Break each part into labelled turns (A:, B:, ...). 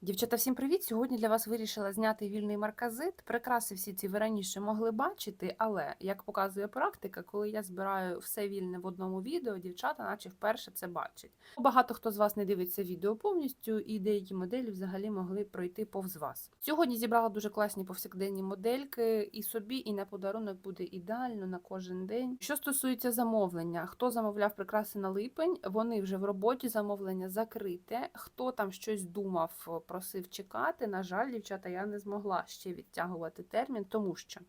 A: Дівчата, всім привіт! Сьогодні для вас вирішила зняти вільний марказит. Прикраси всі ці ви раніше могли бачити, але як показує практика, коли я збираю все вільне в одному відео, дівчата, наче вперше це бачать. Багато хто з вас не дивиться відео повністю, і деякі моделі взагалі могли пройти повз вас. Сьогодні зібрала дуже класні повсякденні модельки, і собі, і на подарунок буде ідеально на кожен день. Що стосується замовлення, хто замовляв прикраси на липень, вони вже в роботі замовлення закрите. Хто там щось думав, просив чекати. На жаль, дівчата, я не змогла ще відтягувати термін, тому що,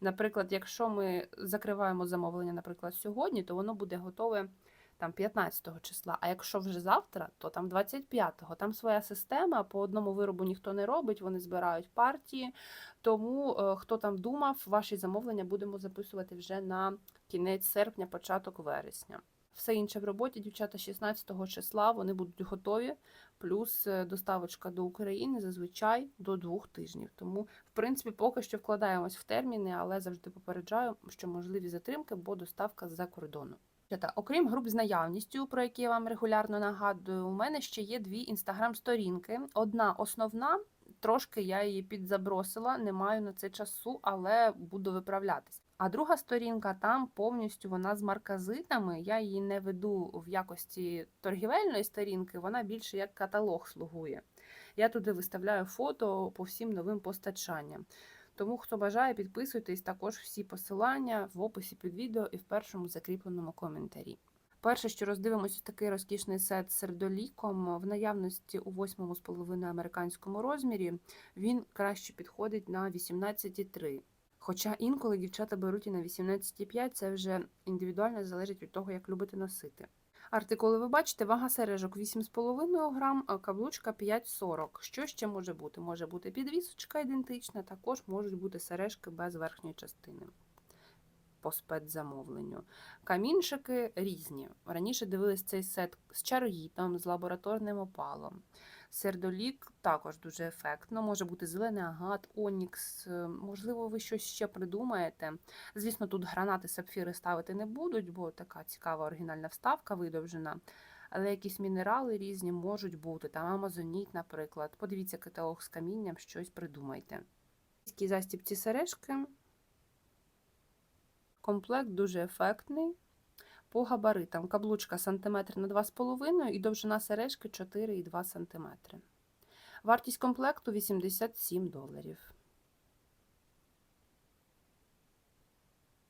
A: наприклад, якщо ми закриваємо замовлення, наприклад, сьогодні, то воно буде готове. Там 15 числа, а якщо вже завтра, то там 25-го. Там своя система, по одному виробу ніхто не робить, вони збирають партії. Тому е, хто там думав, ваші замовлення будемо записувати вже на кінець серпня, початок вересня. Все інше в роботі, дівчата, 16 числа вони будуть готові, плюс е, доставочка до України зазвичай до двох тижнів. Тому, в принципі, поки що вкладаємось в терміни, але завжди попереджаю, що можливі затримки, бо доставка з-за кордону. Окрім груп з наявністю, про які я вам регулярно нагадую, у мене ще є дві інстаграм-сторінки. Одна основна, трошки я її підзабросила, не маю на це часу, але буду виправлятись. А друга сторінка там повністю вона з марказитами. Я її не веду в якості торгівельної сторінки, вона більше як каталог слугує. Я туди виставляю фото по всім новим постачанням. Тому, хто бажає, підписуйтесь також всі посилання в описі під відео і в першому закріпленому коментарі. Перше, що роздивимося, такий розкішний сет з сердоліком в наявності у 8,5 американському розмірі. Він краще підходить на 18,3. Хоча інколи дівчата беруть і на 18,5, це вже індивідуально залежить від того, як любите носити. Артикули ви бачите, вага сережок 8,5 грам, каблучка 5,40. Що ще може бути? Може бути підвісочка ідентична, також можуть бути сережки без верхньої частини по спецзамовленню. Камінчики різні. Раніше дивились цей сет з чароїтом, з лабораторним опалом. Сердолік також дуже ефектно. Може бути зелений агат, онікс. е, Можливо, ви щось ще придумаєте. Звісно, тут гранати сапфіри ставити не будуть, бо така цікава оригінальна вставка видовжена. Але якісь мінерали різні можуть бути. Там амазоніт, наприклад. Подивіться каталог з камінням, щось придумайте. Такі сережки. Комплект дуже ефектний. По габаритам каблучка сантиметр на 2,5 і довжина сережки 4,2 см. Вартість комплекту 87 доларів.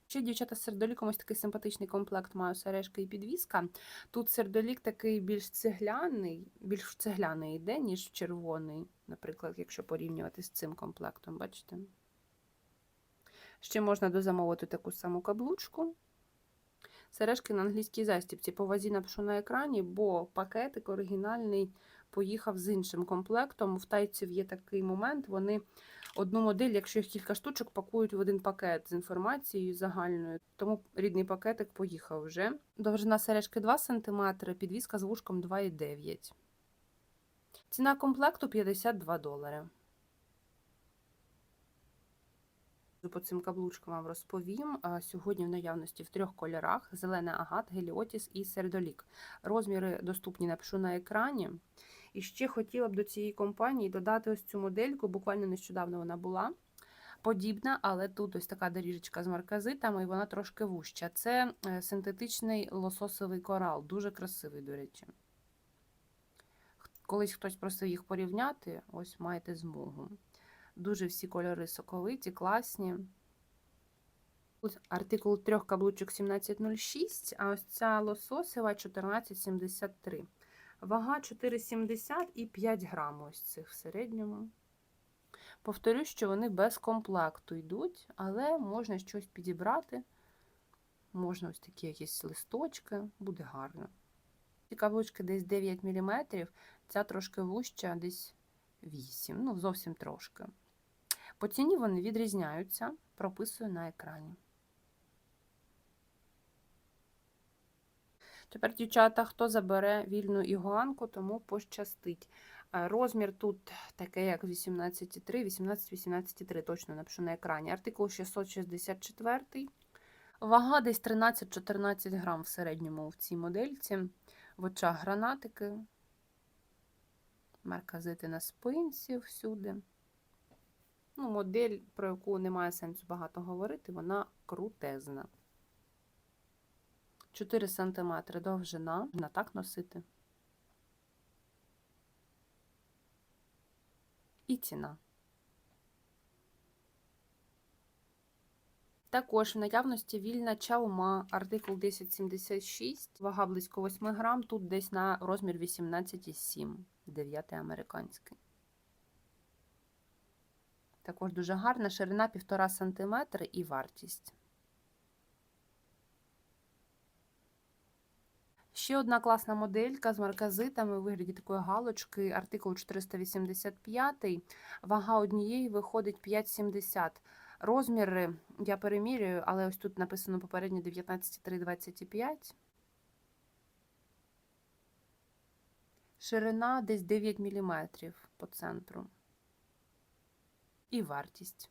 A: Ще дівчата з сердоліком ось такий симпатичний комплект маю сережки і підвіска. Тут сердолік такий більш цегляний, більш цегляний йде, ніж червоний, наприклад, якщо порівнювати з цим комплектом, бачите? Ще можна дозамовити таку саму каблучку. Сережки на англійській застібці по вазі напишу на екрані, бо пакетик оригінальний поїхав з іншим комплектом. В тайців є такий момент, вони одну модель, якщо їх кілька штучок, пакують в один пакет з інформацією загальною. Тому рідний пакетик поїхав вже. Довжина сережки 2 см, підвіска з вушком 2,9 Ціна комплекту 52 долари. По цим каблучкам вам розповім. Сьогодні в наявності в трьох кольорах: зелений агат, геліотіс і сердолік. Розміри доступні напишу на екрані. І ще хотіла б до цієї компанії додати ось цю модельку. Буквально нещодавно вона була подібна, але тут ось така доріжечка з марказитами, і вона трошки вуща. Це е, синтетичний лососовий корал, дуже красивий, до речі. Колись хтось просив їх порівняти, ось маєте змогу. Дуже всі кольори соковиті, класні. Артикул трьох каблучок 1706, а ось ця лососева 1473. Вага 4,70 і 5 грам ось цих в середньому. Повторюсь, що вони без комплекту йдуть, але можна щось підібрати. Можна ось такі якісь листочки, буде гарно. Ці каблучки десь 9 мм, ця трошки вуща, десь 8, ну зовсім трошки. По ціні вони відрізняються, прописую на екрані. Тепер, дівчата, хто забере вільну ігуанку, тому пощастить. Е, Розмір тут таке, як 18,3, 18-18,3, точно напишу на екрані. Артикул 664. Вага десь 13-14 грам в середньому в цій модельці. В очах гранатики. Марказити на спинці всюди. Ну, модель, про яку немає сенсу багато говорити, вона крутезна. 4 см довжина, можна так носити. І ціна. Також в наявності вільна чаума, артикул 1076, вага близько 8 грам, тут десь на розмір 18,7, 9 американський. Також дуже гарна, ширина 1,5 см і вартість. Ще одна класна моделька з марказитами у вигляді такої галочки, артикул 485, вага однієї виходить 5,70. Розміри я перемірюю, але ось тут написано попередньо 19,325. Ширина десь 9 мм по центру. І вартість.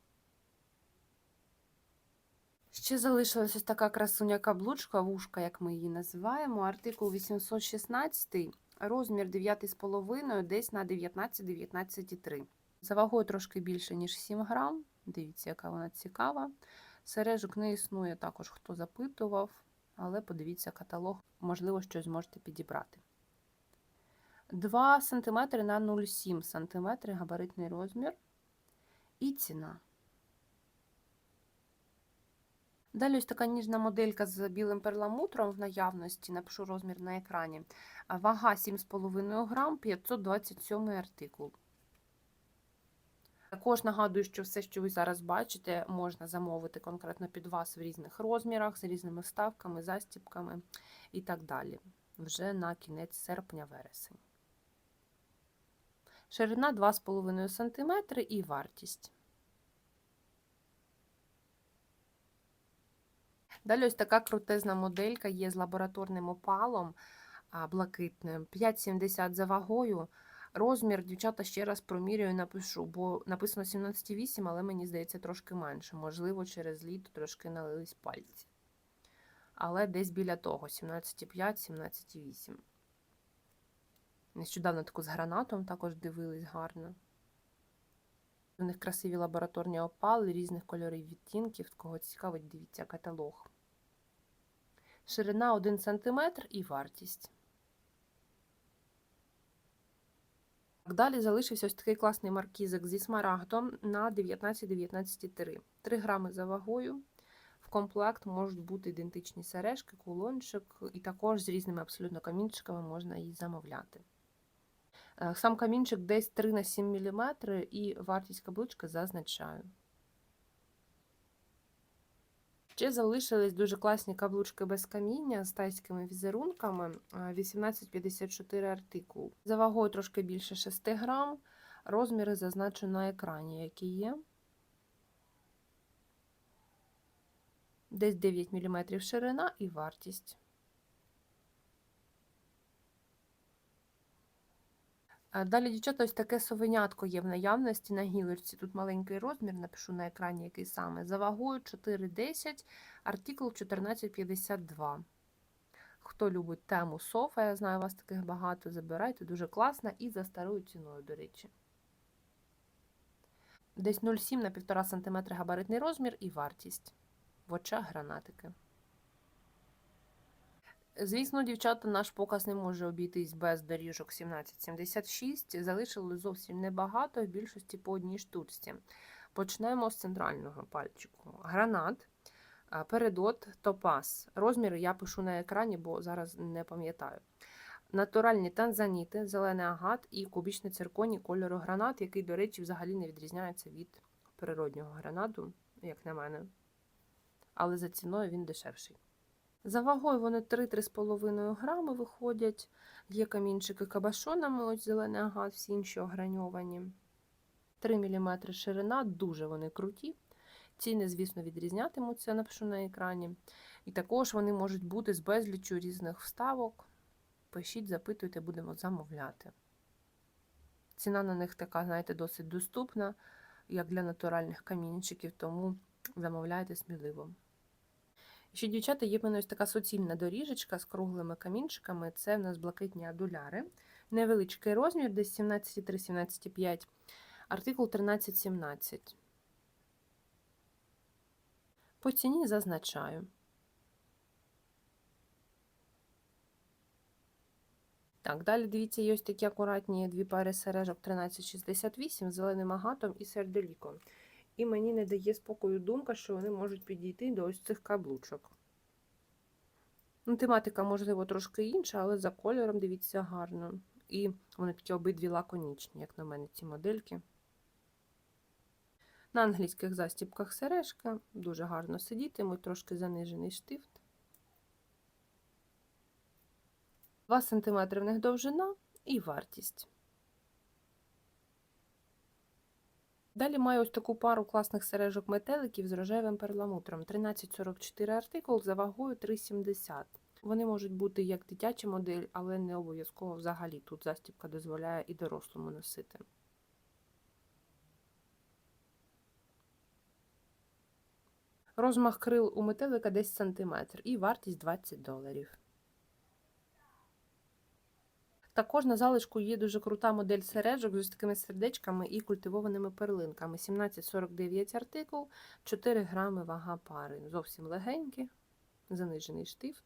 A: Ще залишилась ось така красуня каблучка, вушка, як ми її називаємо. Артикул 816, розмір 9,5, десь на 19-19,3. За вагою трошки більше, ніж 7 грам. Дивіться, яка вона цікава. Сережок не існує також, хто запитував, але подивіться каталог, можливо, щось зможете підібрати. 2 см на 0,7 см габаритний розмір і ціна. Далі ось така ніжна моделька з білим перламутром в наявності, напишу розмір на екрані. Вага 7,5 грам, 527 артикул. Також нагадую, що все, що ви зараз бачите, можна замовити конкретно під вас в різних розмірах, з різними вставками, застіпками і так далі. Вже на кінець серпня-вересень. Ширина 2,5 см і вартість. Далі ось така крутезна моделька є з лабораторним опалом блакитним. 5,70 за вагою. Розмір, дівчата, ще раз промірюю, напишу, бо написано 17,8, але мені здається трошки менше. Можливо, через літо трошки налились пальці. Але десь біля того: 17,5, 17,8. Нещодавно таку з гранатом також дивились гарно. У них красиві лабораторні опали різних кольорів відтінків. Кого цікавить, дивіться каталог. Ширина 1 см і вартість. Далі залишився ось такий класний маркізик зі смарагдом на 19-19,3. 3 грами за вагою. В комплект можуть бути ідентичні сережки, кулончик, і також з різними абсолютно камінчиками можна її замовляти. Сам камінчик десь 3 на 7 мм і вартість каблучки зазначаю. Ще залишились дуже класні каблучки без каміння з тайськими візерунками 1854 артикул. За вагою трошки більше 6 грам. Розміри зазначу на екрані, які є. Десь 9 мм ширина і вартість. Далі, дівчата, ось таке совенятко є в наявності на гілочці. Тут маленький розмір, напишу на екрані, який саме. За вагою 4,10, артикул 1452. Хто любить тему софа, я знаю, вас таких багато, забирайте, дуже класна і за старою ціною, до речі. Десь 0,7 на 1,5 см габаритний розмір і вартість. В очах гранатики. Звісно, дівчата, наш показ не може обійтись без доріжок 1776. Залишили зовсім небагато, в більшості по одній штучці. Почнемо з центрального пальчику. Гранат, передот, топаз. Розміри я пишу на екрані, бо зараз не пам'ятаю. Натуральні танзаніти, зелений агат і кубічний цирконій кольору гранат, який, до речі, взагалі не відрізняється від природнього гранату, як на мене. Але за ціною він дешевший. За вагою вони 3-3,5 грами виходять. Є камінчики кабашонами, ось зелений агат, всі інші ограньовані. 3 мм ширина, дуже вони круті. Ціни, звісно, відрізнятимуться, напишу на екрані. І також вони можуть бути з безліччю різних вставок. Пишіть, запитуйте, будемо замовляти. Ціна на них така, знаєте, досить доступна, як для натуральних камінчиків, тому замовляйте сміливо. Ще, дівчата, є в мене ось така суцільна доріжечка з круглими камінчиками. Це в нас блакитні адуляри. Невеличкий розмір, десь 17,3-17,5. Артикул 1317. По ціні зазначаю. Так, далі дивіться, є ось такі акуратні дві пари сережок 1368 з зеленим агатом і серделіком. І мені не дає спокою думка, що вони можуть підійти до ось цих каблучок. Ну, Тематика, можливо, трошки інша, але за кольором дивіться гарно. І вони такі обидві лаконічні, як на мене, ці модельки. На англійських застіпках сережка. Дуже гарно сидітимуть, трошки занижений штифт. 2 см в них довжина і вартість. Далі маю ось таку пару класних сережок метеликів з рожевим перламутром. 1344 артикул за вагою 3,70. Вони можуть бути як дитяча модель, але не обов'язково взагалі тут застібка дозволяє і дорослому носити. Розмах крил у метелика десь сантиметр і вартість 20 доларів. Також на залишку є дуже крута модель сережок з ось такими сердечками і культивованими перлинками. 1749 артикул, 4 грами вага пари. Зовсім легенькі, занижений штифт.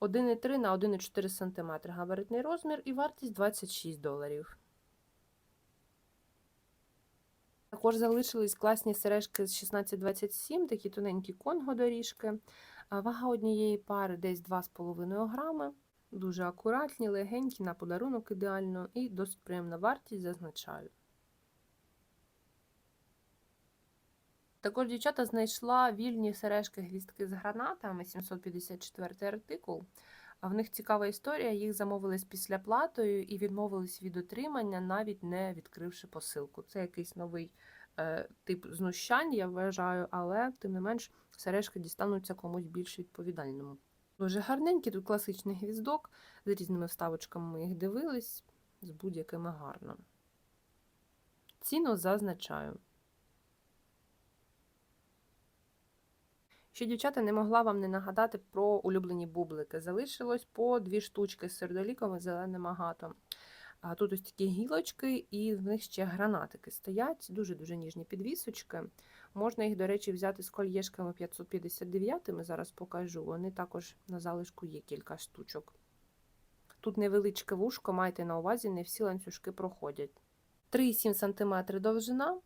A: 1,3 на 1,4 см габаритний розмір і вартість 26 доларів. Також залишились класні сережки з 1627, такі тоненькі конго-доріжки. Вага однієї пари десь 2,5 грами. Дуже акуратні, легенькі, на подарунок ідеально і досить приємна вартість зазначаю. Також дівчата знайшла вільні сережки глістки з гранатами 754 артикул. А в них цікава історія, їх замовили з післяплатою і відмовились від отримання, навіть не відкривши посилку. Це якийсь новий е, тип знущань, я вважаю, але тим не менш сережки дістануться комусь більш відповідальному. Дуже гарненький, тут класичний гвіздок, з різними вставочками ми їх дивились, з будь-якими гарно. Ціну зазначаю. Ще дівчата не могла вам не нагадати про улюблені бублики. Залишилось по дві штучки з сердоліком і зеленим агатом. А Тут ось такі гілочки, і в них ще гранатики стоять, дуже-дуже ніжні підвісочки. Можна їх, до речі, взяти з кольєшками 559, зараз покажу. Вони також на залишку є кілька штучок. Тут невеличке вушко, майте на увазі, не всі ланцюжки проходять. 3,7 см довжина,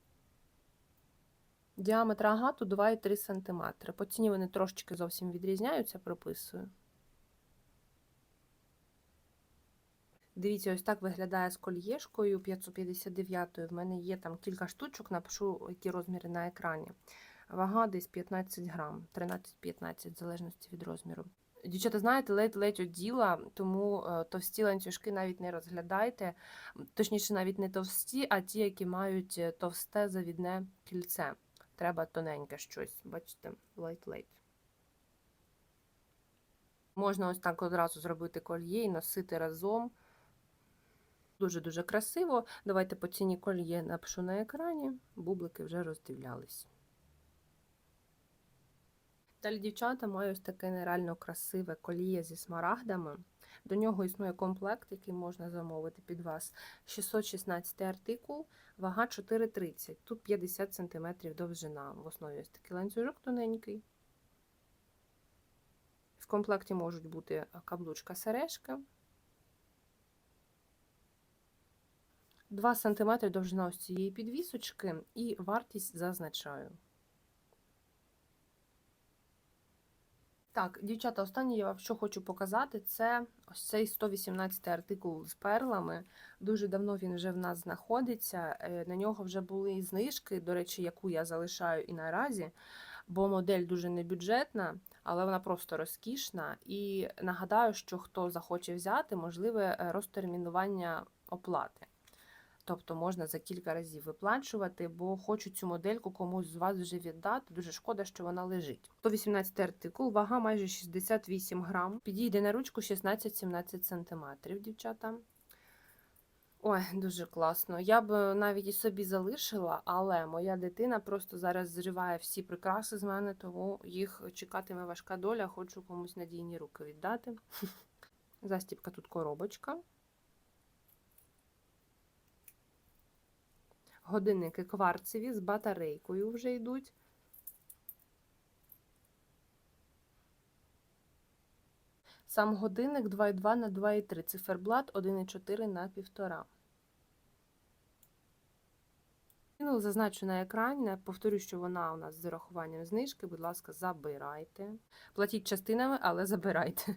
A: діаметр агату 2,3 см. По ціні вони трошечки зовсім відрізняються, прописую. Дивіться, ось так виглядає з кольєшкою 559 В мене є там кілька штучок, напишу, які розміри на екрані. Вага десь 15 грам, 13-15, в залежності від розміру. Дівчата, знаєте, ледь-ледь оділа, тому е, товсті ланцюжки навіть не розглядайте. Точніше, навіть не товсті, а ті, які мають е, товсте завідне кільце. Треба тоненьке щось, бачите, ледь-ледь. Можна ось так одразу зробити кольє і носити разом. Дуже-дуже красиво. Давайте по ціні кольє напишу на екрані, бублики вже роздивлялись. Далі, дівчата, маю ось таке нереально красиве коліє зі смарагдами. До нього існує комплект, який можна замовити під вас. 616 артикул, вага 4,30. Тут 50 см довжина. В основі ось такий ланцюжок тоненький. В комплекті можуть бути каблучка сережка. 2 см довжина ось цієї підвісочки і вартість зазначаю. Так, дівчата, останнє я вам що хочу показати, це ось цей 118 артикул з перлами. Дуже давно він вже в нас знаходиться. Е, на нього вже були знижки, до речі, яку я залишаю і наразі, бо модель дуже небюджетна, але вона просто розкішна. І нагадаю, що хто захоче взяти, можливе е, розтермінування оплати. Тобто можна за кілька разів виплачувати, бо хочу цю модельку комусь з вас вже віддати. Дуже шкода, що вона лежить. 118 артикул, вага майже 68 грам. Підійде на ручку 16-17 см, дівчата. Ой, дуже класно. Я б навіть і собі залишила, але моя дитина просто зараз зриває всі прикраси з мене, тому їх чекатиме важка доля, хочу комусь надійні руки віддати. Застіпка тут коробочка. Годинники кварцеві з батарейкою вже йдуть. Сам годинник 2,2 на 2,3, циферблат 1,4 на 1,5. Ну, Зазначу на екрані, повторю, що вона у нас з урахуванням знижки, будь ласка, забирайте. Платіть частинами, але забирайте.